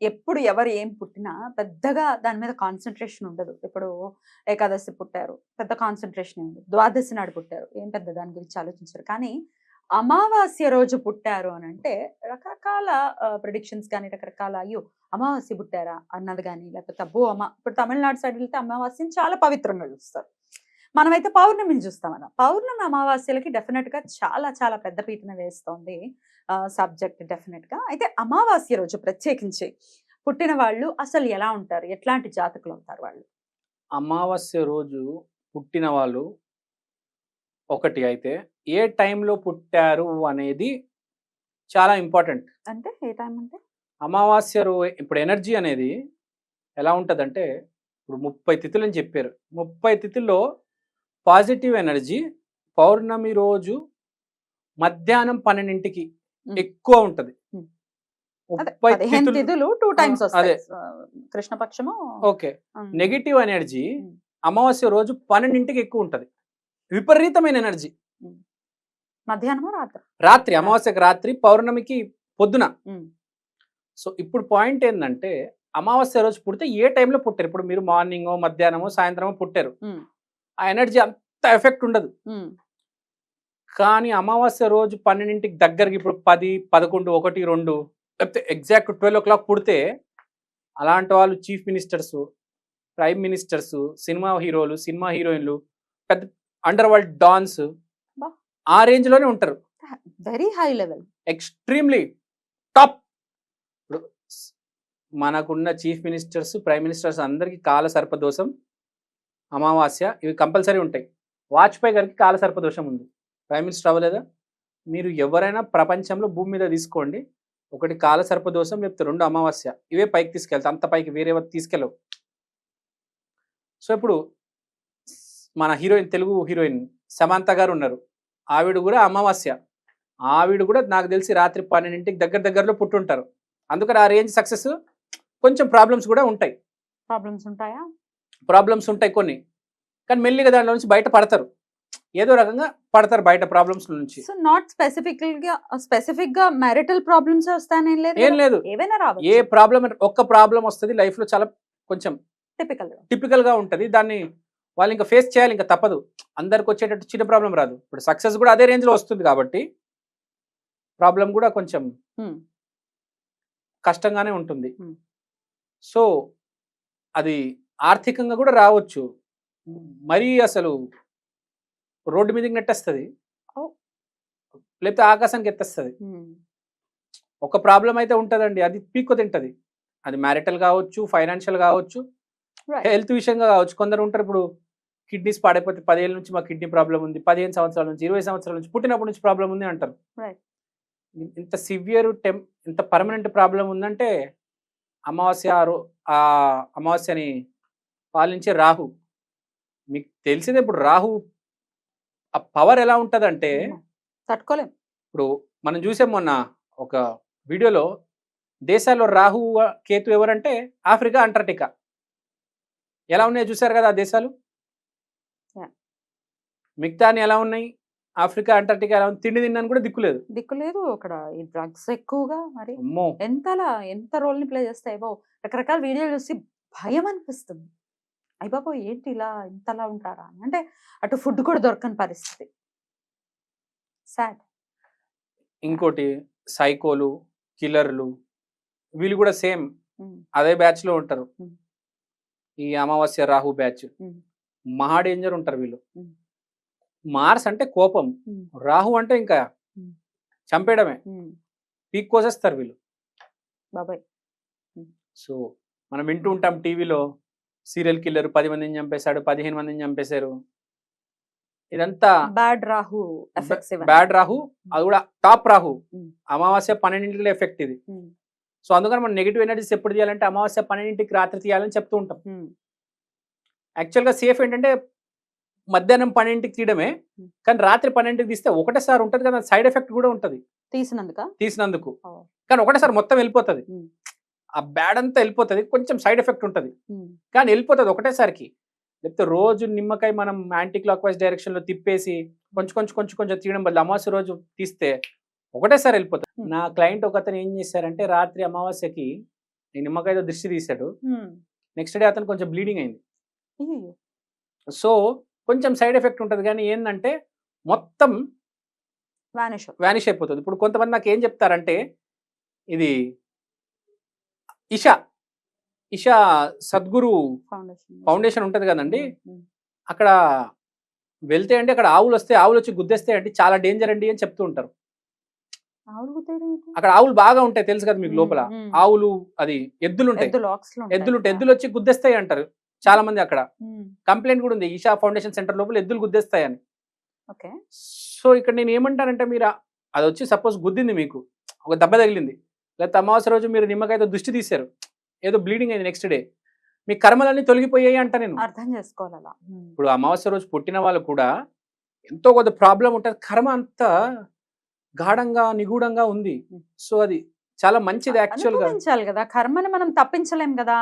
ఎప్పుడు ఎవరు ఏం పుట్టినా పెద్దగా దాని మీద కాన్సన్ట్రేషన్ ఉండదు. ఇప్పుడు ఏకాదశి పుట్టారు పెద్ద కాన్సన్ట్రేషన్ ఉండదు ద్వాదశి నాడు పుట్టారు. ఏం పెద్ద దాని గురించి ఆలోచించారు. కానీ అమావాస్య రోజు పుట్టారు అని అంటే రకరకాల ప్రిడిక్షన్స్ కానీ రకరకాల అయ్యో అమావాస్య పుట్టారా అన్నది కానీ లేకపోతే అబ్బో అమ్మ ఇప్పుడు తమిళనాడు సైడ్ వెళ్తే అమావాస్యని చాలా పవిత్రంగా చూస్తారు. మనమైతే పౌర్ణమిని చూస్తాం అన్న పౌర్ణమి అమావాస్యలకి డెఫినెట్గా చాలా చాలా పెద్ద పీటన వేస్తోంది సబ్జెక్ట్ డెఫినెట్గా అయితే అమావాస్య రోజు ప్రత్యేకించి పుట్టిన వాళ్ళు అసలు ఎలా ఉంటారు? ఎట్లాంటి జాతకులు అవుతారు వాళ్ళు? అమావాస్య రోజు పుట్టిన వాళ్ళు ఒకటి అయితే ఏ టైంలో పుట్టారు అనేది చాలా ఇంపార్టెంట్. అంటే ఏ టైం అంటే? అమావాస్య రో ఇప్పుడు ఎనర్జీ అనేది ఎలా ఉంటుందంటే ఇప్పుడు ముప్పై తిథులు అని చెప్పారు. ముప్పై తిథుల్లో పాజిటివ్ ఎనర్జీ పౌర్ణమి రోజు మధ్యాహ్నం పన్నెండింటికి. ఎక్కువ ఉంటది. టూ టైమ్స్ అదే. కృష్ణపక్షము? ఓకే. Negative energy. అమావాస్య రోజు పన్నెండింటికి ఎక్కువ ఉంటది. విపరీతమైన ఎనర్జీ. మధ్యాహ్నమా రాత్రి? రాత్రి అమావాస్యకి రాత్రి పౌర్ణమికి పొద్దున. సో ఇప్పుడు పాయింట్ ఏంటంటే అమావాస్య రోజు పుడితే ఏ టైంలో పుట్టారు? ఇప్పుడు మీరు మార్నింగ్ మధ్యాహ్నమో సాయంత్రమో పుట్టారు. ఆ ఎనర్జీ అంత ఎఫెక్ట్ ఉండదు. కానీ అమావాస్య రోజు పన్నెండింటికి దగ్గరికి ఇప్పుడు పది పదకొండు ఒకటి రెండు లేకపోతే ఎగ్జాక్ట్ ట్వెల్వ్ ఓ క్లాక్ పుడితే అలాంటి వాళ్ళు chief ministers prime ministers cinema హీరోలు సినిమా హీరోయిన్లు పెద్ద అండర్ వరల్డ్ డాన్స్. ఆ రేంజ్లోనే ఉంటారు. Very high level. Extremely top. ఇప్పుడు మనకున్న చీఫ్ మినిస్టర్స్ ప్రైమ్ మినిస్టర్స్ అందరికీ కాల సర్పదోషం. అమావాస్య ఇవి కంపల్సరీ ఉంటాయి. వాజ్పేయి గారికి కాల సర్పదోషం ఉంది. ప్రైమ్ మినిస్టర్ అవ్వలేదా? మీరు ఎవరైనా ప్రపంచంలో భూమి మీద తీసుకోండి. ఒకటి కాల సర్పదోషం లేకపోతే రెండు అమావాస్య. ఇవే పైకి తీసుకెళ్తాయి అంత పైకి వేరే తీసుకెళ్ళవు. సో ఇప్పుడు మన హీరోయిన్ తెలుగు హీరోయిన్ సమంత గారు ఉన్నారు. ఆవిడ కూడా అమావాస్య. ఆవిడ కూడా నాకు తెలిసి రాత్రి పన్నెండింటికి దగ్గర దగ్గరలో పుట్టుంటారు. అందుకని ఆ రేంజ్ సక్సెస్ కొంచెం ప్రాబ్లమ్స్ కూడా ఉంటాయి. ప్రాబ్లమ్స్ ఉంటాయా? ప్రాబ్లమ్స్ ఉంటాయి కొన్ని. కానీ మెల్లిగా దాంట్లో నుంచి బయట పడతారు. ఏదో రకంగా పడతారు బయట ప్రాబ్లమ్స్ నుంచి. సో నాట్ స్పెసిఫిక్గా స్పెసిఫిక్గా మ్యారిటల్ ప్రాబ్లమ్స్ వస్తాయని ఏం లేదు ఏం? లేదు. ఏవైనా ఏ ప్రాబ్లం ఒక్క ప్రాబ్లం వస్తుంది లైఫ్లో చాలా కొంచెం టిపికల్ టిపికల్గా ఉంటది. దాన్ని వాళ్ళు ఇంకా ఫేస్ చేయాలి ఇంకా తప్పదు. అందరికి వచ్చేటట్టు చిన్న ప్రాబ్లం రాదు. ఇప్పుడు సక్సెస్ కూడా అదే రేంజ్లో వస్తుంది కాబట్టి ప్రాబ్లం కూడా కొంచెం కష్టంగానే ఉంటుంది. Hmm. సో అది ఆర్థికంగా కూడా రావచ్చు. మరీ అసలు రోడ్డు మీదకి నెట్టేస్తుంది. లేకపోతే ఆకాశానికి ఎత్తేస్తుంది. ఒక ప్రాబ్లం అయితే ఉంటుందండి. అది పీక్కు తింటది. అది మ్యారిటల్ కావచ్చు ఫైనాన్షియల్ కావచ్చు హెల్త్ విషయంగా కావచ్చు. కొందరు ఉంటారు ఇప్పుడు కిడ్నీస్ పాడైపోతే పదిహేళ్ళ నుంచి మా కిడ్నీ ప్రాబ్లం ఉంది పదిహేను సంవత్సరాల నుంచి ఇరవై సంవత్సరాల నుంచి పుట్టినప్పటి నుంచి ప్రాబ్లం ఉంది అంటారు. ఇంత సివియర్ టెం ఇంత పర్మనెంట్ ప్రాబ్లం ఉందంటే అమావాస్య ఆ అమావాస్యని పాలించే రాహు. మీకు తెలిసిందే ఇప్పుడు రాహు ఆ పవర్ ఎలా ఉంటుందంటే తట్టుకోలేం. ఇప్పుడు మనం చూసాం మొన్న ఒక వీడియోలో దేశాల్లో రాహు కేతు ఎవరంటే ఆఫ్రికా అంటార్టికా ఎలా ఉన్నాయో చూసారు కదా ఆ దేశాలు? Yeah. మిగతా అన్ని ఎలా ఉన్నాయి? ఆఫ్రికా అంటార్టికా ఎలా ఉంది? తిండి తిన్నాను కూడా దిక్కులేదు. దిక్కు లేదు. అక్కడ ఈ డ్రగ్స్ ఎక్కువగా మరి ఎంతలా ఎంత రోల్ని ప్లే చేస్తాయి. బాబు రకరకాల వీడియోలు చూసి భయం అనిపిస్తుంది. అయ్య బాబు ఏంటి ఇలా ఇంతలా ఉంటారా అని. అంటే అటు ఫుడ్ కూడా దొరకని పరిస్థితి. సాడ్. ఇంకోటి సైకోలు కిల్లర్లు వీళ్ళు కూడా సేమ్ అదే బ్యాచ్లో ఉంటారు. ఈ అమావాస్య రాహు బ్యాచ్. మహా డేంజర్ ఉంటారు వీళ్ళు. మార్స్ అంటే కోపం. రాహు అంటే ఇంకా. చంపేయడమే. పీక్ కోసేస్తారు వీళ్ళు. బాబాయ్! సో మనం వింటూ ఉంటాం టీవీలో సీరియల్ కిల్లర్ పది మందిని చంపేశాడు పదిహేను మందిని చంపేశారు. ఇదంతా బ్యాడ్ రాహు బ్యాడ్ రాహు అది కూడా టాప్ రాహు. అమావాస్య పన్నెండింటిలో ఎఫెక్ట్ ఇది. సో అందుకని మనం నెగిటివ్ ఎనర్జీస్ ఎప్పుడు తీయాలంటే అమావాస్య పన్నెండింటికి రాత్రి తీయాలని చెప్తూ ఉంటాం. యాక్చువల్గా సేఫ్ ఏంటంటే మధ్యాహ్నం పన్నెండింటికి తీయడమే. కానీ రాత్రి పన్నెండింటికి తీస్తే ఒకటేసారి ఉంటుంది కదా సైడ్ ఎఫెక్ట్ కూడా ఉంటుంది. తీసినందుక? తీసినందుకు. కానీ ఒకటేసారి మొత్తం వెళ్ళిపోతుంది. ఆ బ్యాడ్ అంతా వెళ్ళిపోతుంది. కొంచెం సైడ్ ఎఫెక్ట్ ఉంటుంది. కానీ వెళ్ళిపోతుంది ఒకటేసారికి. లేకపోతే రోజు నిమ్మకాయ మనం యాంటీ క్లాక్ వైజ్ డైరెక్షన్లో తిప్పేసి కొంచెం కొంచెం కొంచెం కొంచెం తీయడం బదులు అమావాస్య రోజు తీస్తే ఒకటేసారి వెళ్ళిపోతుంది. నా క్లయింట్ ఒక అతను ఏం చేశారంటే రాత్రి అమావాస్యకి ఈ నిమ్మకాయతో దృష్టి తీశాడు. నెక్స్ట్ డే అతను కొంచెం బ్లీడింగ్ అయింది. సో కొంచెం సైడ్ ఎఫెక్ట్ ఉంటుంది. కానీ ఏంటంటే మొత్తం వానిష్ వ్యానిష్ అయిపోతుంది. ఇప్పుడు కొంతమంది నాకు ఏం చెప్తారంటే ఇది ఇషా. ఇషా సద్గురు ఫౌండేషన్ ఉంటుంది కదండి. అక్కడ వెళ్తే అంటే అక్కడ ఆవులు వస్తే ఆవులు వచ్చి గుద్దేస్తే అంటే చాలా డేంజర్ అండి అని చెప్తూ ఉంటారు? అక్కడ ఆవులు బాగా ఉంటాయి తెలుసు కదా మీకు లోపల. ఆవులు అది ఎద్దులు ఉంటాయి. ఎద్దులు ఉంటాయి. ఎద్దులు వచ్చి గుద్దేస్తాయి అంటారు చాలా మంది అక్కడ. కంప్లైంట్ కూడా ఉంది ఈషా ఫౌండేషన్ సెంటర్ లోపల ఎద్దులు గుద్దేస్తాయని సో ఇక్కడ నేను ఏమంటానంటే మీరు అది వచ్చి సపోజ్ గుద్దింది మీకు ఒక దెబ్బ తగిలింది. లేకపోతే అమావాస్య రోజు మీరు నిమ్మకాయతో దృష్టి తీశారు. ఏదో బ్లీడింగ్ అయింది నెక్స్ట్ డే మీ కర్మలన్నీ తొలగిపోయాయి అంట నేను. అర్థం చేసుకోవాలి ఇప్పుడు అమావాస్య రోజు పుట్టిన వాళ్ళు కూడా ఎంతో కొంత ప్రాబ్లం ఉంటుంది కర్మ అంతా గాఢంగా నిగూఢంగా ఉంది. సో అది చాలా మంచిది యాక్చువల్గా. అనుభవించాలి కదా. కర్మని మనం తప్పించలేం కదా.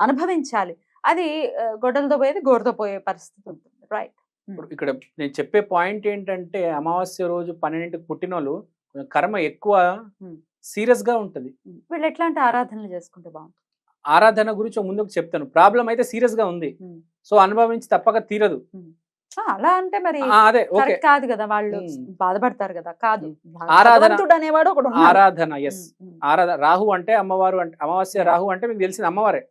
అనుభవించాలి. అది గొడ్డలతో పోయేది గోరుతో పోయే పరిస్థితి ఉంటుంది. రైట్ ఇప్పుడు ఇక్కడ నేను చెప్పే పాయింట్ ఏంటంటే అమావాస్య రోజు పన్నెండింటికి పుట్టిన వాళ్ళు కర్మ ఎక్కువ. సీరియస్గా ఉంటది. వీళ్ళు ఎట్లాంటి ఆరాధనలు చేసుకుంటే బాగుంటుంది ఆరాధన గురించి ముందుకు చెప్తాను. ప్రాబ్లం అయితే సీరియస్గా ఉంది. సో అనుభవించి తప్పక తీరదు. అలా అంటే మరి అదే ఓకే. కాదు కదా వాళ్ళు. బాధపడతారు కదా. కాదు. ఆరాధన- అనేవాడు ఒకడు. ఆరాధన ఎస్. ఆరాధన రాహు అంటే అమ్మవారు అంటే అమావాస్య రాహు అంటే మీకు తెలిసింది అమ్మవారే.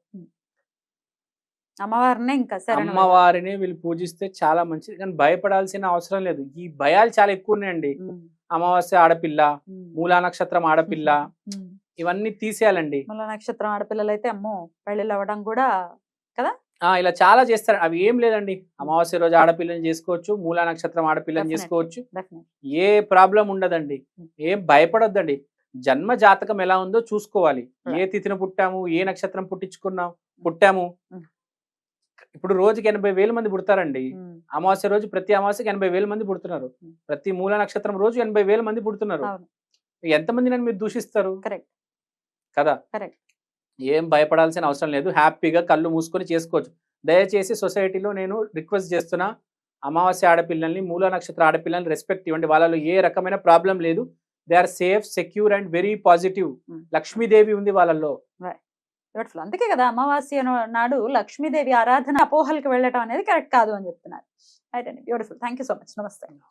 అమ్మవారినే ఇంకా సరే అమ్మవారిని వీళ్ళు పూజిస్తే చాలా మంచిది. కానీ భయపడాల్సిన అవసరం లేదు. ఈ భయాలు చాలా ఎక్కువ ఉన్నాయండి. అమావాస్య ఆడపిల్ల మూలా నక్షత్రం ఆడపిల్ల ఇవన్నీ తీసేయాలండి. మూల నక్షత్రం ఆడపిల్లలు అయితే అమ్మో పెళ్ళిళ్ళు అవ్వడం కూడా ఆ ఇలా చాలా చేస్తారు. అవి ఏం లేదండి. అమావాస్య రోజు ఆడపిల్లని చేసుకోవచ్చు మూలా నక్షత్రం ఆడపిల్లని. చేసుకోవచ్చు. ఏ ప్రాబ్లం ఉండదండి. ఏం భయపడొద్దండి. జన్మ జాతకం ఎలా ఉందో చూసుకోవాలి. ఏ. తిథిన పుట్టాము ఏ నక్షత్రం పుట్టించుకున్నాం పుట్టాము. ఇప్పుడు రోజుకి ఎనభై వేల మంది పుడతారండి. అమావాస్య రోజు ప్రతి అమావాస్యకి ఎనభై వేల మంది పుడుతున్నారు. ప్రతి మూల నక్షత్రం రోజు ఎనభై వేల మంది పుడుతున్నారు. ఎంతమంది నన్ను మీరు దూషిస్తారు? కరెక్ట్. కదా. ఏం భయపడాల్సిన అవసరం లేదు. హ్యాపీగా కళ్ళు మూసుకొని చేసుకోవచ్చు. దయచేసి సొసైటీలో నేను రిక్వెస్ట్ చేస్తున్నా అమావాస్య ఆడపిల్లల్ని మూల నక్షత్ర ఆడపిల్లల్ని రెస్పెక్ట్ ఇవ్వండి. వాళ్ళలో ఏ రకమైన ప్రాబ్లం లేదు. They are safe secure and very positive. Lakshmidevi ఉంది వాళ్ళల్లో. బ్యూటిఫుల్ అందుకే కదా అమావాస్య నాడు లక్ష్మీదేవి ఆరాధన అపోహలకు వెళ్ళటం అనేది కరెక్ట్ కాదు అని చెప్తున్నారు. రైట్ అండి beautiful thank you so much నమస్తే.